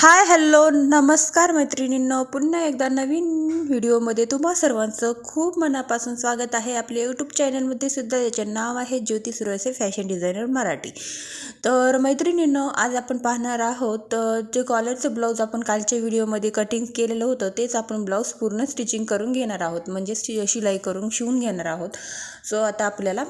Hi hello नमस्कार मैत्रिणींनो. पुन्हा एकदा नवीन व्हिडिओमध्ये तुम्हा सर्वांचं खूप मनापासून स्वागत आहे. आपल्या यूट्यूब चॅनलमध्ये सुद्धा याचे नाव आहे ज्योती सुरवसे फॅशन डिझायनर मराठी. तर मैत्रिणींनो आज आपण पाहणार आहोत जे कॉलरचं ब्लाऊज आपण कालच्या व्हिडिओमध्ये कटिंग केलेलं होतं तेच आपण ब्लाऊज पूर्ण स्टिचिंग करून घेणार आहोत. म्हणजे शि शिलाई करून शिवून घेणार आहोत. सो आता आपल्याला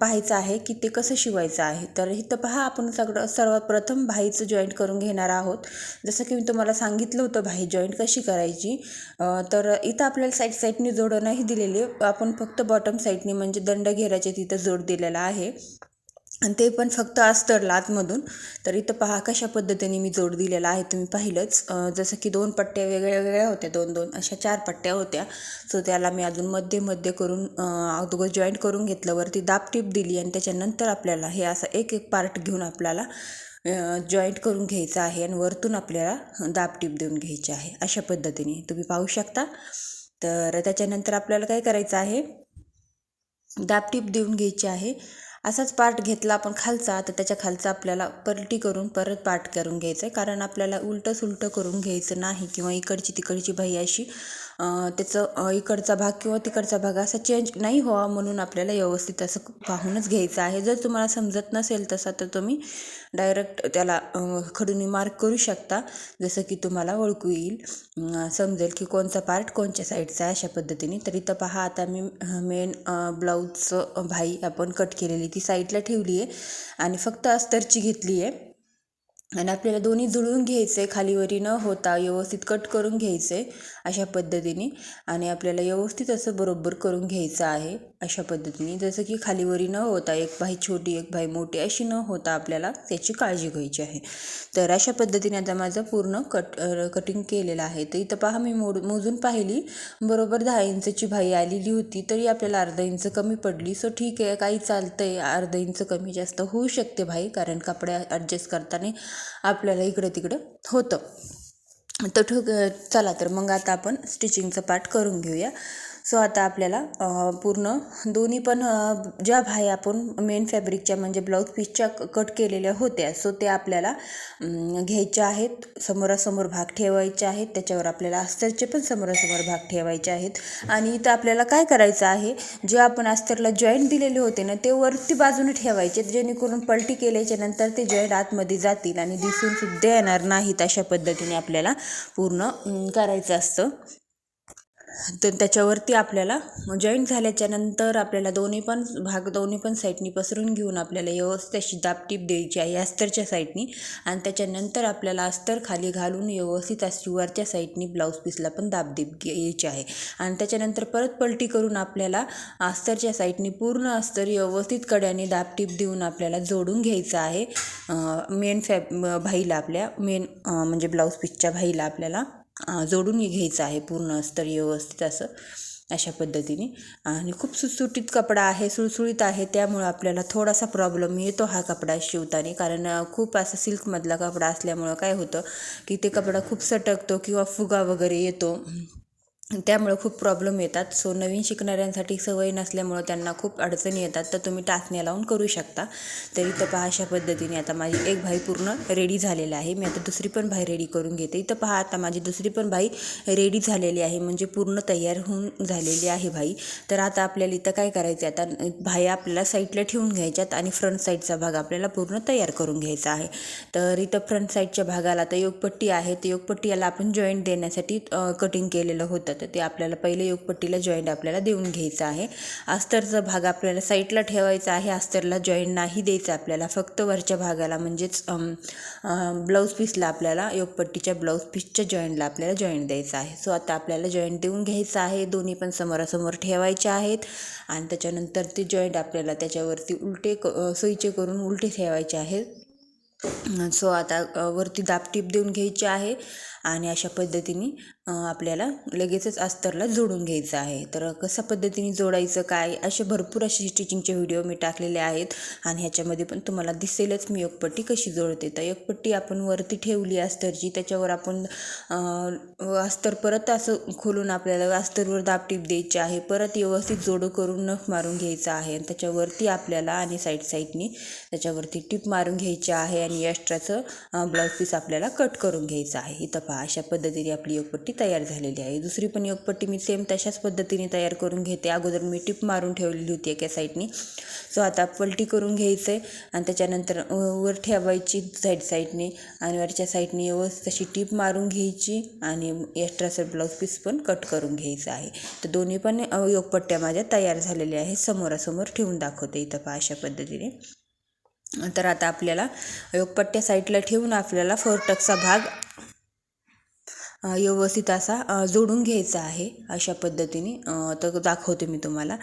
पाहायचं आहे की ते कसं शिवायचं आहे. तर इथं पहा आपण सगळं सर्वप्रथम भाईचं जॉईंट करून घेणार आहोत. जसं की मी तुम्हाला सांगितलं होतं भाई जॉईंट कशी करायची तर इथं आपल्याला साईड साईडनी जोडं नाही दिलेली. आपण फक्त बॉटम साईडनी म्हणजे दंड घेराचे तिथं जोड दिलेला आहे. आणि ते पण फक्त अस्तरला आतमधून तर इथं पहा कशा पद्धतीने मी जोड दिलेला आहे. तुम्ही पाहिलंच. जसं की दोन पट्ट्या वेगळ्या वेगळ्या होत्या दोन दोन अशा चार पट्ट्या होत्या. सो त्याला मी अजून मध्ये मध्ये करून अगोदर जॉईंट करून घेतलं. वरती दाब टीप दिली आणि त्याच्यानंतर आपल्याला हे असं एक एक पार्ट घेऊन आपल्याला जॉईंट करून घ्यायचं आहे आणि वरतून आपल्याला दाब टीप देऊन घ्यायची आहे. अशा पद्धतीने तुम्ही पाहू शकता. तर त्याच्यानंतर आपल्याला काय करायचं आहे? दाबटीप देऊन घ्यायची आहे. असाच पार्ट घेतला आपण खालचा तर त्याच्या खालचा आपल्याला पलटी करून परत पार्ट करून घ्यायचं आहे कारण आपल्याला उलटं सुलटं करून घ्यायचं नाही किंवा इकडची तिकडची बाई अशी त्याचं इकडचा भाग किंवा तिकडचा भाग असा चेंज नाही व्हावा म्हणून आपल्याला व्यवस्थित असं पाहूनच घ्यायचं आहे. जर तुम्हाला समजत नसेल तसा तर तुम्ही डायरेक्ट त्याला खडूनी मार्क करू शकता. जसं की तुम्हाला ओळखू येईल. समजेल की कोणचा पार्ट कोणच्या साईडचा आहे अशा पद्धतीने. तर इथं पहा आता मी मेन ब्लाऊजचं भाई आपण कट केलेली ती साईडला ठेवली आहे आणि फक्त अस्तरची घेतली आहे आणि आपल्याला दोन्ही जुळवून घ्यायचं आहे खालीवरी न होता व्यवस्थित कट करून घ्यायचं आहे अशा पद्धतीने. आणि आपल्याला व्यवस्थित असं बरोबर करून घ्यायचं आहे अशा पद्धतीने. जसं की खालीवरी न होता एक भाई छोटी एक भाई मोठी अशी न होता आपल्याला त्याची काळजी घ्यायची आहे. तर अशा पद्धतीने आता माझं पूर्ण कट कटिंग केलेलं आहे. तर इथं पहा मी मोड मोजून पाहिली. बरोबर दहा इंचची भाई आलेली होती तरी आपल्याला अर्धा इंच कमी पडली. सो ठीक आहे काही चालतं आहे अर्धा इंच कमी जास्त होऊ शकते भाई कारण कपडे ॲडजस्ट करताना आपल्याला इकडं तिकडं होतं. तर ठ चला तर मग आता आपण स्टिचिंगचं पार्ट करून घेऊया. सो आता आपल्याला पूर्ण दोन्ही पण ज्या बाह्या आपण मेन फॅब्रिकच्या म्हणजे ब्लाऊज पीसच्या कट केलेल्या होत्या. सो ते आपल्याला घ्यायच्या आहेत. समोरासमोर भाग ठेवायचे आहेत. त्याच्यावर आपल्याला अस्तरचे पण समोरासमोर भाग ठेवायचे आहेत. आणि इथं आपल्याला काय करायचं आहे? जे आपण अस्तरला जॉईंट दिलेले होते ना ते वरती बाजूने ठेवायचे. जेणेकरून पलटी केल्याच्यानंतर ते जॉईंट आतमध्ये जातील आणि दिसून सुद्धा येणार नाहीत अशा पद्धतीने आपल्याला पूर्ण करायचं असतं. तर त्याच्यावरती आपल्याला जॉईंट झाल्याच्यानंतर आपल्याला दोन्ही पण भाग दोन्ही पण साईडनी पसरून घेऊन आपल्याला व्यवस्थित अशी दाबटीप द्यायची आहे अस्तरच्या साईडनी आणि त्याच्यानंतर आपल्याला अस्तर खाली घालून व्यवस्थित अशी वरच्या साईडनी ब्लाऊज पीसला पण दाबदीप घ्यायची आहे. आणि त्याच्यानंतर परत पलटी करून आपल्याला अस्तरच्या साईडनी पूर्ण अस्तर व्यवस्थित कड्याने दाबटीप देऊन आपल्याला जोडून घ्यायचं आहे. मेन फॅब भाईला आपल्या मेन म्हणजे ब्लाऊज पीसच्या भाईला आपल्याला. जोडून घ्यायचं आहे पूर्ण अस्तर व्यवस्थित असं अशा पद्धतीने. आणि खूप सुटसुटीत कपडा आहे सुळसुळीत आहे त्यामुळं आपल्याला थोडासा प्रॉब्लेम येतो हा कपडा शिवताना. कारण खूप असं सिल्कमधला कपडा असल्यामुळं काय होतं की ते कपडा खूप सटकतो किंवा फुगा वगैरे येतो. त्यामुळं खूप प्रॉब्लेम येतात. सो नवीन शिकणाऱ्यांसाठी सवय नसल्यामुळं त्यांना खूप अडचणी येतात. तर तुम्ही टाचण्या लावून करू शकता. तर इथं पहा अशा पद्धतीने आता माझी एक भाई पूर्ण रेडी झालेला आहे. मी आता दुसरी पण भाई रेडी करून घेते. इथं पहा आता माझी दुसरी पण भाई रेडी झालेली आहे. म्हणजे पूर्ण तयार होऊन झालेली आहे भाई. तर आता आपल्याला इथं काय करायचं आहे आता भाई आपल्याला साईडला ठेवून घ्यायच्यात आणि फ्रंट साईडचा भाग आपल्याला पूर्ण तयार करून घ्यायचा आहे. तर इथं फ्रंट साईडच्या भागाला आता योगपट्टी आहे. तर योगपट्टीला आपण जॉईंट देण्यासाठी कटिंग केलेलं होतं. तर ते आपल्याला पहिले योगपट्टीला जॉईंट आपल्याला देऊन घ्यायचं आहे. अस्तरचा भाग आपल्याला साईडला ठेवायचा आहे. अस्तरला जॉईंट नाही द्यायचं आपल्याला. फक्त वरच्या भागाला म्हणजेच ब्लाऊज पीसला आपल्याला योगपट्टीच्या ब्लाऊज पीसच्या जॉईंटला आपल्याला जॉईंट द्यायचं आहे. सो आता आपल्याला जॉईंट देऊन घ्यायचं आहे. दोन्ही पण समोरासमोर ठेवायचे आहेत. आणि त्याच्यानंतर ते जॉईंट आपल्याला त्याच्यावरती उलटे क सोयीचे करून उलटे ठेवायचे आहेत सो आता वरती दाबटीप देऊन घ्यायची आहे. आणि अशा पद्धतीने आपल्याला लगेचच अस्तरला जोडून घ्यायचं आहे. तर कशा पद्धतीने जोडायचं काय? असे भरपूर असे स्टिचिंगचे व्हिडिओ मी टाकलेले आहेत आणि ह्याच्यामध्ये पण तुम्हाला दिसेलच मी एकपट्टी कशी जोडते. तर एकपट्टी आपण वरती ठेवली अस्तरची त्याच्यावर आपण अस्तर परत असं खोलून आपल्याला अस्तरवर दाबटीप द्यायची आहे. परत व्यवस्थित जोडं करून नख मारून घ्यायचं आहे आणि त्याच्यावरती आपल्याला आणि साईड साईडनी त्याच्यावरती टीप मारून घ्यायची आहे आणि एक्स्ट्राचं ब्लाऊज पीस आपल्याला कट करून घ्यायचं आहे. इथं पहा अशा पद्धतीने आपली योगपट्टी तयार झालेली आहे. दुसरी पण योगपट्टी मी सेम तशाच पद्धतीने तयार करून घेते. अगोदर मी टिप मारून ठेवलेली होती एका साईडनी सो आता पलटी करून घ्यायचं आहे आणि त्याच्यानंतर वर ठेवायची साईड साईडने आणि वरच्या साईडने व्यवस्थित तशी टीप मारून घ्यायची आणि एक्स्ट्राचं ब्लाऊज पीस पण कट करून घ्यायचं आहे. तर दोन्ही पण योगपट्ट्या माझ्या तयार झालेल्या आहेत. समोरासमोर ठेवून दाखवते इथं पहा अशा पद्धतीने. तर आता आपल्याला योगपट्ट्या साईडला ठेवून आपल्याला फोर भाग व्यवस्थित असा जोडून घ्यायचा आहे अशा पद्धतीने. तर दाखवते मी तुम्हाला.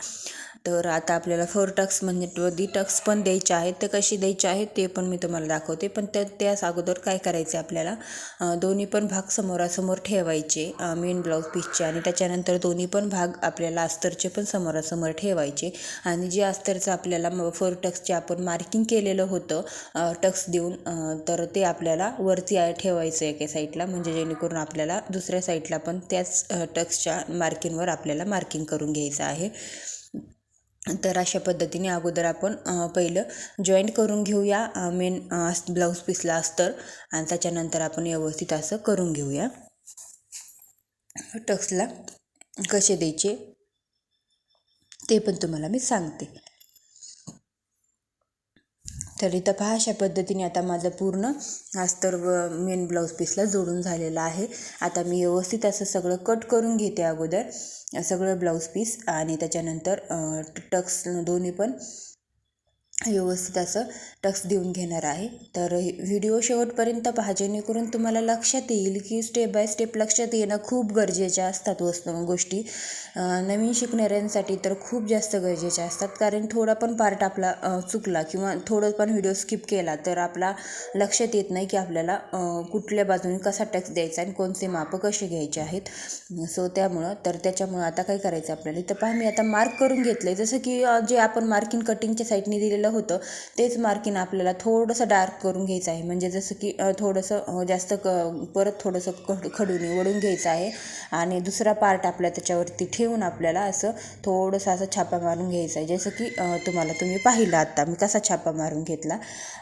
तर आता आपल्याला फोर टक्स म्हणजे दी टक्स पण द्यायचे आहेत. ते कशी द्यायचे आहेत ते पण मी तुम्हाला दाखवते. पण त्या त्याच अगोदर काय करायचे आपल्याला? दोन्ही पण भाग समोरासमोर ठेवायचे मेन ब्लाऊज पीसचे आणि त्याच्यानंतर दोन्ही पण भाग आपल्याला अस्तरचे पण समोरासमोर ठेवायचे. आणि जे अस्तरचं आपल्याला फोर टक्सचे आपण मार्किंग केलेलं होतं टक्स देऊन तर ते आपल्याला वरती ठेवायचं एका साईडला म्हणजे जेणेकरून आपल्याला दुसऱ्या साईडला पण त्याच टक्सच्या मार्किंगवर आपल्याला मार्किंग करून घ्यायचं आहे. तर अशा पद्धतीने अगोदर आपण पहिलं जॉईंट करून घेऊया मेन ब्लाऊज पीसला अस्तर आणि त्याच्यानंतर आपण व्यवस्थित असं करून घेऊया. टक्सला कसे द्यायचे ते पण तुम्हाला मी सांगते. तर इथं पहा अशा पद्धतीने आता माझं पूर्ण अस्तर व मेन ब्लाऊज पीसला जोडून झालेलं आहे. आता मी व्यवस्थित असं सगळं कट करून घेते अगोदर सगळं ब्लाऊज पीस आणि त्याच्यानंतर टक्स दोन्ही पण व्यवस्थित असं टक्स देऊन घेणार आहे. तर व्हिडिओ शेवटपर्यंत पहा जेणेकरून तुम्हाला लक्षात येईल की स्टेप बाय स्टेप लक्षात येणं खूप गरजेच्या असतात वस्तू गोष्टी. नवीन शिकणाऱ्यांसाठी तर खूप जास्त गरजेच्या असतात. कारण थोडा पण पार्ट आपला चुकला किंवा थोडं पण व्हिडिओ स्किप केला तर आपला लक्षात येत नाही की आपल्याला कुठल्या बाजूने कसा टक्स द्यायचा आणि कोणते मापं कसे घ्यायचे आहेत. सो त्यामुळं तर त्याच्यामुळं आता काय करायचं आपल्याला? तर पहा मी आता मार्क करून घेतलं आहे जसं की जे आपण मार्किंग कटिंगच्या साईडने दिलेलं होतं. तेच मार्किंग आपल्याला थोडंसं डार्क करून घ्यायचं आहे. म्हणजे जसं की थोडंसं जास्त क परत थोडंसं खड खडून वळून घ्यायचं आहे. आणि दुसरा पार्ट आपल्या त्याच्यावरती ठेवून आपल्याला असं थोडंसं असं छापा मारून घ्यायचं आहे. जसं की तुम्हाला तुम्ही पाहिलं आत्ता मी कसा छापा मारून घेतला.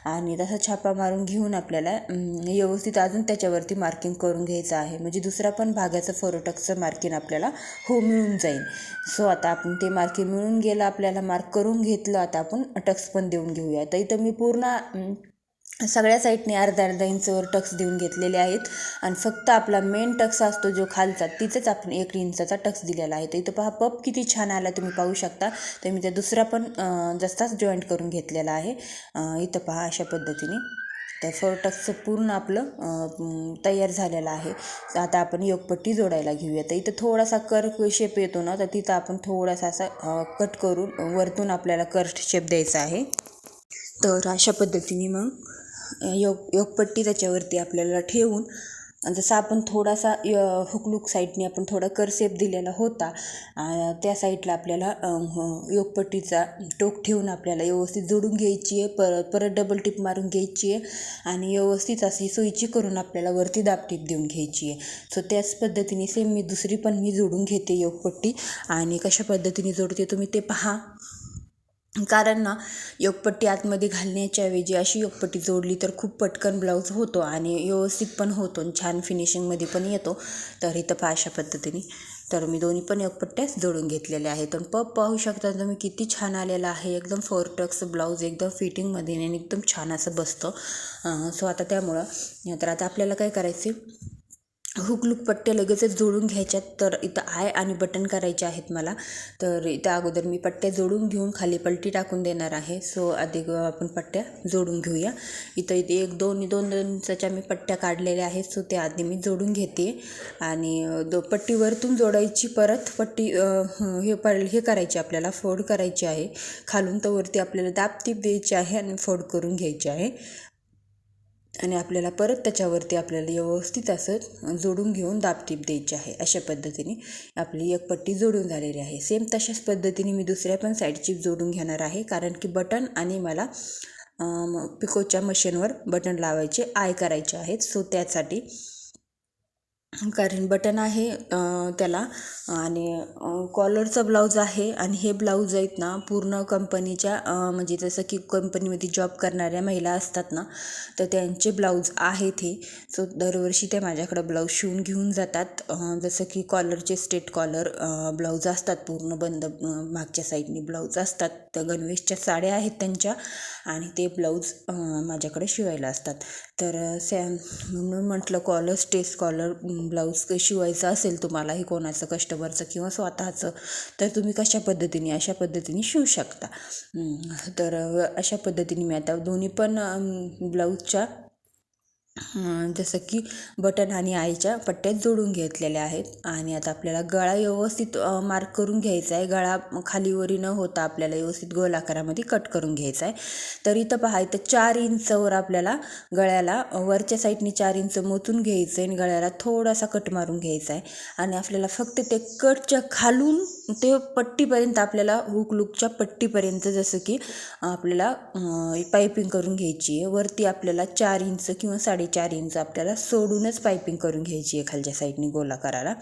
आणि तसा छापा मारून घेऊन आपल्याला व्यवस्थित अजून त्याच्यावरती मार्किंग करून घ्यायचं आहे. म्हणजे दुसरा पण भागाचं फरोटकचं मार्किंग आपल्याला हो मिळून जाईल. सो आता आपण ते मार्किंग मिळून गेलं आपल्याला मार्क करून घेतलं आता आपण टक्स पण देऊन घेऊया. तर इथं मी पूर्ण सगळ्या साईडने अर्धा अर्धा इंचवर टक्स देऊन घेतलेले आहेत. आणि फक्त आपला मेन टक्स असतो जो खालचा तिथेच आपण एक इंचाचा टक्स दिलेला आहे. तर इथं पहा पप किती छान आला तुम्ही पाहू शकता. तर मी त्या दुसरा पण जस्ताच जॉईंट करून घेतलेला आहे. इथं पहा अशा पद्धतीने. तर फोर टक्सचं पूर्ण आपलं तयार झालेलं आहे. आता आपण योगपट्टी जोडायला घेऊया. तर इथं थोडासा कर्क शेप येतो ना तर तिथं आपण थोडासा असा कट करून वरतून आपल्याला कर शेप द्यायचा आहे. तर अशा पद्धतीने मग योग योगपट्टी त्याच्यावरती आपल्याला ठेवून जसं आपण थोडासा य हुकलूक साईडने आपण थोडा करसेप दिलेला होता त्या साईडला आपल्याला योगपट्टीचा टोक ठेवून आपल्याला व्यवस्थित जोडून घ्यायची आहे परत परत डबल टिप मारून घ्यायची आहे आणि व्यवस्थित अशी सोयीची करून आपल्याला वरती दाब टिप देऊन घ्यायची आहे. सो त्याच पद्धतीने सेम मी दुसरी पण मी जोडून घेते योगपट्टी आणि कशा पद्धतीने जोडते तुम्ही ते पहा. कारण ना योगपट्टी आतमध्ये घालण्याच्या ऐवजी अशी योगपट्टी जोडली तर खूप पटकन ब्लाऊज होतो आणि व्यवस्थित पण होतो आणि छान फिनिशिंगमध्ये पण येतो. तर इथं पहा अशा पद्धतीने. तर मी दोन्ही पण योगपट्ट्याच जोडून घेतलेल्या आहेत. आणि पप पाहू शकता तुम्ही किती छान आलेला आहे. एकदम फोर टक्स ब्लाऊज एकदम फिटिंगमध्ये आणि एकदम छान असं बसतं. सो आता त्यामुळं तर आता आपल्याला काय करायचं हुकलूक पट्ट्या लगेचच जोडून घ्यायच्यात. तर इथं आय आणि बटन करायचे आहेत मला. तर इथं अगोदर मी पट्ट्या जोडून घेऊन खाली पलटी टाकून देणार आहे. सो आधी आपण पट्ट्या जोडून घेऊया. इथं इथे एक दोन दोन दोन इंचाच्या मी पट्ट्या काढलेल्या आहेत. सो त्या आधी मी जोडून घेते. आणि दो पट्टी वरतून जोडायची परत पट्टी हे पड हे करायची आपल्याला फोड करायची आहे. खालून तर वरती आपल्याला दाबतीप द्यायची आहे आणि फोड करून घ्यायची आहे. आणि आपल्याला परत त्याच्यावरती आपल्याला व्यवस्थित असं जोडून घेऊन दाबटीप द्यायची आहे. अशा पद्धतीने आपली एक पट्टी जोडून झालेली आहे. सेम तशाच पद्धतीने मी दुसऱ्या पण साईडची जोडून घेणार आहे. कारण की बटन आणि मला पिकोच्या मशीनवर बटन लावायचे आय करायचे आहेत. सो त्यासाठी कारण बटन आहे त्याला. आणि कॉलरचा ब्लाऊज आहे आणि हे ब्लाऊज आहेत ना पूर्ण कंपनीच्या म्हणजे जसं की कंपनीमध्ये जॉब करणाऱ्या महिला असतात ना तर त्यांचे ब्लाऊज आहेत हे. सो दरवर्षी ते माझ्याकडं ब्लाऊज शिवून घेऊन जातात. जसं की कॉलरचे स्टेट कॉलर ब्लाऊज असतात पूर्ण बंद मागच्या साईडने ब्लाऊज असतात. तर गणवेशच्या साड्या आहेत त्यांच्या आणि ते ब्लाऊज माझ्याकडे शिवायला असतात. तर सॅ म्हणून म्हटलं कॉलर स्टेस कॉलर ब्लाऊज शिवायचं असेल तुम्हाला हे कोणाचं कस्टमरचं किंवा स्वतःचं तर तुम्ही कशा पद्धतीने अशा पद्धतीने शिवू शकता. तर अशा पद्धतीने मी आता दोन्ही पण ब्लाऊजच्या जसं की बटन आणि आईच्या पट्ट्यात जोडून घेतलेल्या आहेत. आणि आता आपल्याला गळा व्यवस्थित मार्क करून घ्यायचा आहे. गळा खालीवरी न होता आपल्याला व्यवस्थित गोल आकारामध्ये कट करून घ्यायचा आहे. तर इथं पहा इथं चार इंचवर आपल्याला गळ्याला वरच्या साईडने चार इंच मोचून घ्यायचं आहे. आणि गळ्याला थोडासा कट मारून घ्यायचा आहे. आणि आपल्याला फक्त ते कटच्या खालून ते पट्टीपर्यंत आपल्याला हुक लुकच्या पट्टीपर्यंत जसं की आपल्याला पायपिंग करून घ्यायची आहे. वरती आपल्याला चार इंच किंवा साडेचार इंच आपल्याला सोडूनच पायपिंग करून घ्यायची आहे खालच्या साईडने गोलाकाराला.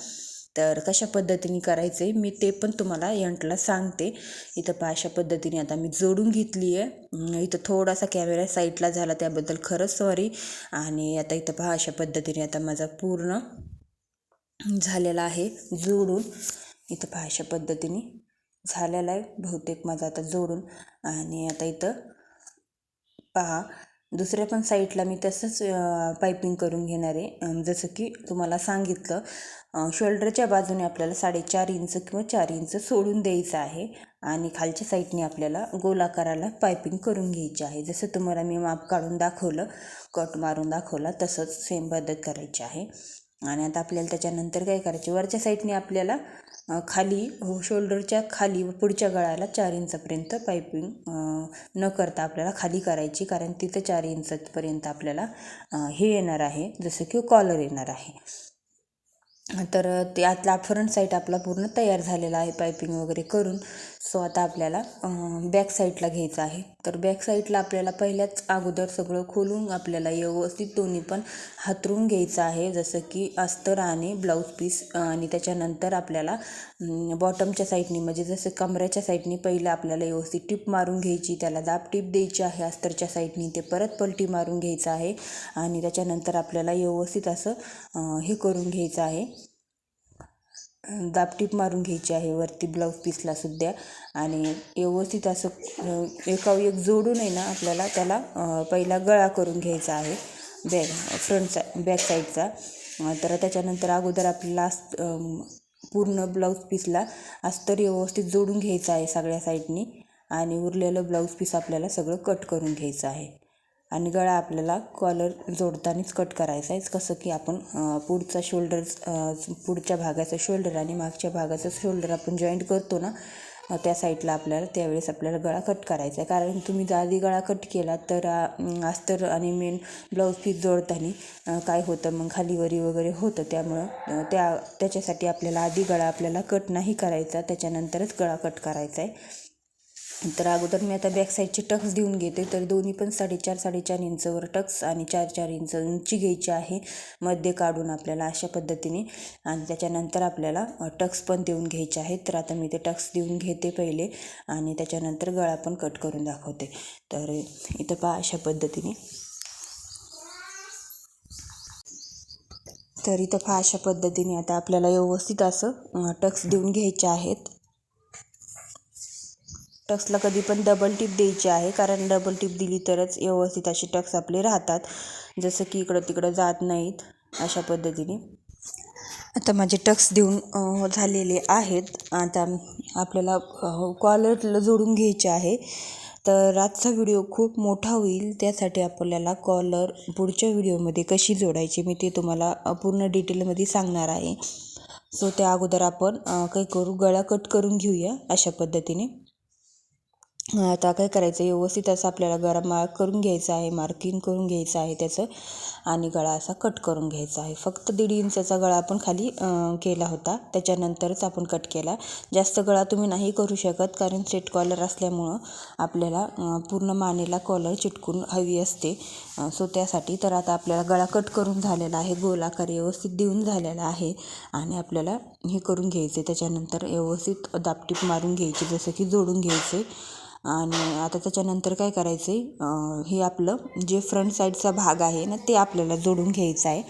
तर कशा पद्धतीने करायचं आहे मी ते पण तुम्हाला यंटला सांगते. इथं पहा अशा पद्धतीने आता मी जोडून घेतली आहे. इथं थोडासा कॅमेरा साईडला झाला त्याबद्दल खरंच सॉरी आणि आता इथं पहा अशा पद्धतीने आता माझा पूर्ण झालेला आहे जोडून. इथं पहा अशा पद्धतीने झालेला आहे. बहुतेक माझा आता जोडून आणि आता इथं पहा. दुसऱ्या पण साईडला मी तसंच पायपिंग करून घेणार आहे. जसं की तुम्हाला सांगितलं शोल्डरच्या बाजूने आपल्याला साडेचार इंच किंवा चार इंच सोडून द्यायचं आहे आणि खालच्या साईडने आपल्याला गोलाकाराला पायपिंग करून घ्यायची आहे. जसं तुम्हाला मी माप काढून दाखवलं कट मारून दाखवला तसंच सेम पद्धत करायची आहे. आणि आता आपल्याला त्याच्यानंतर काय करायचे? वरच्या साईडने आपल्याला खाली हो, शोल्डरच्या खाली पुढच्या गळ्याला चार इंचापर्यंत पायपिंग न करता आपल्याला खाली करायची. कारण तिथं चार इंचपर्यंत आपल्याला हे येणार आहे. जसं की कॉलर येणार आहे. तर ते आतला फ्रंट साईड आपला पूर्ण तयार झालेला आहे पायपिंग वगैरे करून. सो आता आपल्याला बॅक साईडला घ्यायचं आहे. तर बॅक साईडला आपल्याला पहिल्याच अगोदर सगळं खोलून आपल्याला व्यवस्थित दोन्ही पण हातरून घ्यायचं आहे. जसं की अस्तर आणि ब्लाऊज पीस आणि त्याच्यानंतर आपल्याला बॉटमच्या साईडनी म्हणजे जसं कमऱ्याच्या साईडनी पहिलं आपल्याला व्यवस्थित टिप मारून घ्यायची त्याला दाब टिप द्यायची आहे अस्तरच्या साईडनी ते परत पलटी मारून घ्यायचं आहे. आणि त्याच्यानंतर आपल्याला व्यवस्थित असं हे करून घ्यायचं आहे. दाबटीप मारून घ्यायची आहे. वरती ब्लाऊज पीसला सुद्धा. आणि व्यवस्थित असं एका एक जोडून आहे ना आपल्याला त्याला पहिला गळा करून घ्यायचा आहे. बॅक फ्रंट सा बॅक साईडचा तर त्याच्यानंतर अगोदर आपल्याला पूर्ण ब्लाऊज पीसला अस्तर व्यवस्थित जोडून घ्यायचं आहे सगळ्या साईडनी आणि उरलेलं ब्लाऊज पीस आपल्याला सगळं कट करून घ्यायचं आहे. आणि गळा आपल्याला कॉलर जोडतानाच कट करायचा आहे. कसं की आपण पुढचा शोल्डर पुढच्या भागाचा शोल्डर आणि मागच्या भागाचा शोल्डर आपण जॉईंट करतो ना त्या साईडला आपल्याला त्यावेळेस आपल्याला गळा कट करायचा आहे. कारण तुम्ही जर आधी गळा कट केला तर अस्तर आणि मेन ब्लाऊज पीस जोडताना काय होतं? मग खालीवरी वगैरे होतं. त्यामुळं त्या त्याच्यासाठी आपल्याला आधी गळा आपल्याला कट नाही करायचा. त्याच्यानंतरच गळा कट करायचा आहे. तर अगोदर मी आता बॅक साईडचे टक्स देऊन घेते. तर दोन्ही पण साडेचार साडेचार इंचवर टक्स आणि चार चार इंच उंची घ्यायची आहे. मध्ये काढून आपल्याला अशा पद्धतीने आणि त्याच्यानंतर आपल्याला टक्स पण देऊन घ्यायचे आहेत. तर आता मी ते टक्स देऊन घेते पहिले आणि त्याच्यानंतर गळा पण कट करून दाखवते. तर इथं पहा अशा पद्धतीने. तर इथं पहा अशा पद्धतीने आता आपल्याला व्यवस्थित असं टक्स देऊन घ्यायचे आहेत. टक्सला कधी पण डबल टिप द्यायची आहे. कारण डबल टिप दिली तरच व्यवस्थित असे टक्स आपले राहतात. जसं की इकडं तिकडं जात नाहीत अशा पद्धतीने. आता माझे टक्स देऊन झालेले आहेत. आता आपल्याला कॉलरला जोडून घ्यायचे आहे. तर आजचा व्हिडिओ खूप मोठा होईल. त्यासाठी आपल्याला कॉलर पुढच्या व्हिडिओमध्ये कशी जोडायची मी ते तुम्हाला पूर्ण डिटेलमध्ये सांगणार आहे. सो त्या अगोदर आपण काही करू? गळा कट करून घेऊया अशा पद्धतीने. आता काय करायचं? व्यवस्थित असं आपल्याला गळा मार्क करून घ्यायचा आहे मार्किंग करून घ्यायचं आहे त्याचं आणि गळा असा कट करून घ्यायचा आहे. फक्त दीड इंचाचा गळा आपण खाली केला होता. त्याच्यानंतरच आपण कट केला. जास्त गळा तुम्ही नाही करू शकत कारण सेट कॉलर असल्यामुळं आपल्याला पूर्ण मानेला कॉलर चिटकून हवी असते. सो त्यासाठी तर आता आपल्याला गळा कट करून झालेला आहे गोलाकार व्यवस्थित देऊन झालेला आहे आणि आपल्याला हे करून घ्यायचे. त्याच्यानंतर व्यवस्थित दापटीप मारून घ्यायची जसं की जोडून घ्यायचे. आणि आता त्याच्यानंतर काय करायचं आहे हे आपलं जे फ्रंट साईडचा भाग आहे ना ते आपल्याला जोडून घ्यायचं आहे.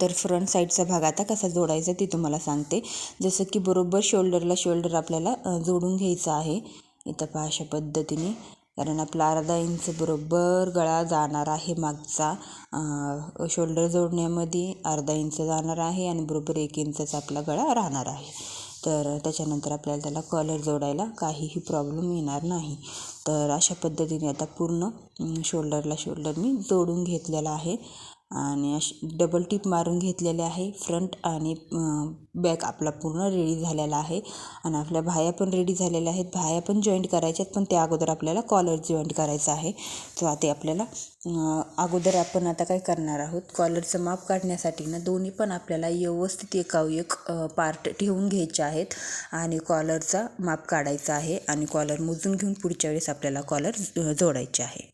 तर फ्रंट साईडचा भाग आता कसा जोडायचा ते तुम्हाला सांगते. जसं की बरोबर शोल्डरला शोल्डर आपल्याला जोडून घ्यायचं आहे. इथं पहा अशा पद्धतीने. कारण आपला अर्धा इंच बरोबर गळा जाणार आहे मागचा. शोल्डर जोडण्यामध्ये अर्धा इंच जाणार आहे आणि बरोबर एक इंचचा आपला गळा राहणार आहे. तर त्याच्यानंतर आपल्याला त्याला कॉलर जोडायला काहीही प्रॉब्लेम येणार नाही. तर अशा पद्धतीने आता पूर्ण शोल्डरला शोल्डर मी जोडून घेतलेला आहे. आणि अशी डबल टिप मारून घेतलेले आहे. फ्रंट आणि बॅक आपला पूर्ण रेडी झालेला आहे. आणि आपल्या भाया पण रेडी झालेल्या आहेत. भाया पण जॉईंट करायच्या आहेत पण त्या अगोदर आपल्याला कॉलर जॉईंट करायचा आहे. तर ते आपल्याला अगोदर आपण आता काय करणार आहोत? कॉलरचं माप काढण्यासाठी ना दोन्ही पण आपल्याला व्यवस्थित एकाव एक पार्ट ठेवून घ्यायचे आहेत. आणि कॉलरचा माप काढायचा आहे. आणि कॉलर मोजून घेऊन पुढच्या वेळेस आपल्याला कॉलर जोडायचे आहे.